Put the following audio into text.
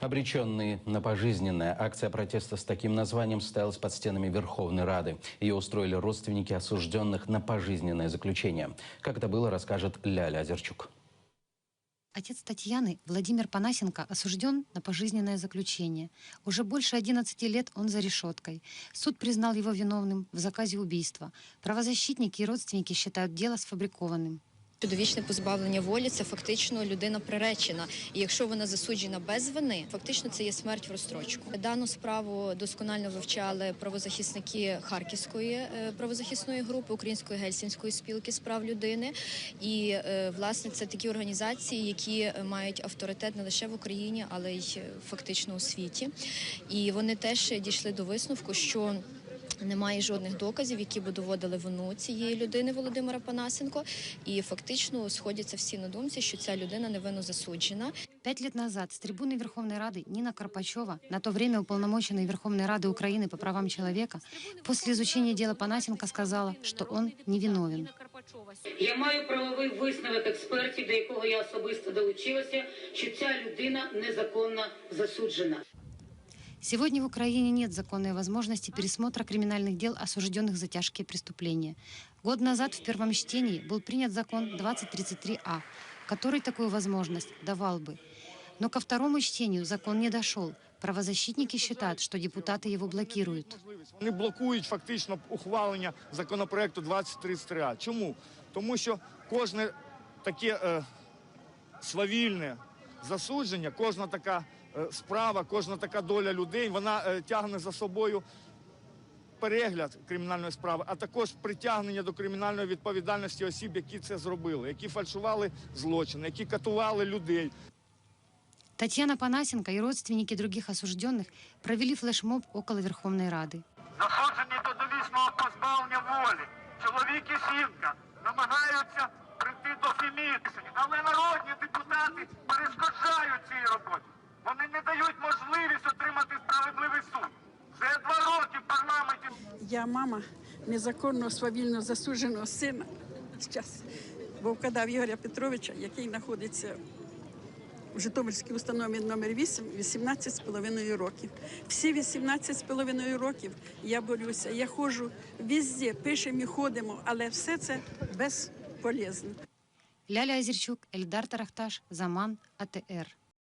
Обреченные на пожизненное. Акция протеста с таким названием состоялась под стенами Верховной Рады. Ее устроили родственники осужденных на пожизненное заключение. Как это было, расскажет Ляля Озерчук. Отец Татьяны, Владимир Панасенко, осужден на пожизненное заключение. Уже больше 11 лет он за решеткой. Суд признал его виновным в заказе убийства. Правозащитники и родственники считают дело сфабрикованным. Довічне позбавлення волі це фактично людина приречена. І якщо вона засуджена без вини, фактично це є смерть в розстрочку. Дану справу досконально вивчали правозахисники Харківської е, правозахисної групи Української гельсінської спілки з прав людини. І е, власне це такі організації, які мають авторитет не лише в Україні, але й е, фактично у світі. І вони теж дійшли до висновку, що немає жодних доказів, які би доводили вину цієї людини Володимира Панасенко, і фактично сходяться всі на думці, що ця людина невинно засуджена. Пять лет назад с трибуны Верховной Рады Нина Карпачева, на то время уполномоченной Верховной Рады Украины по правам человека, после изучения дела Панасенко сказала, что он невиновен. Я маю правовий висновок експертів, до якого я особисто долучилася, що ця людина незаконно засуджена. Сегодня в Украине нет законной возможности пересмотра криминальных дел, осужденных за тяжкие преступления. Год назад в первом чтении был принят закон 2033А, который такую возможность давал бы. Но ко второму чтению закон не дошел. Правозащитники считают, что депутаты его блокируют. Вони блокують фактично ухвалення законопроекту 2033А. Чому? Тому що кожне таке е, свавільне засудження, кожна така справа, кожна така доля людей, вона е, тягне за собою перегляд кримінальної справи, а також притягнення до кримінальної відповідальності осіб, які це зробили, які фальшували злочини, які катували людей. Татьяна Панасенко и родственники других осужденных провели флешмоб около Верховной Рады. засуджені до довічного позбавлення волі. Чоловік і жінка намагаються прийти до фінішень, але народні депутати перешкоджають Я мама незаконно свавільно засудженого сина зараз Вовкадав Ігоря Петровича, який знаходиться в Житомирській установі номер 8 18,5 років. Всі 18,5 років я борюся. Я ходжу везде, пишемо і ходимо, але все це безполезно. Ляля Озерчук, Эльдар Тарахташ, Заман, АТР.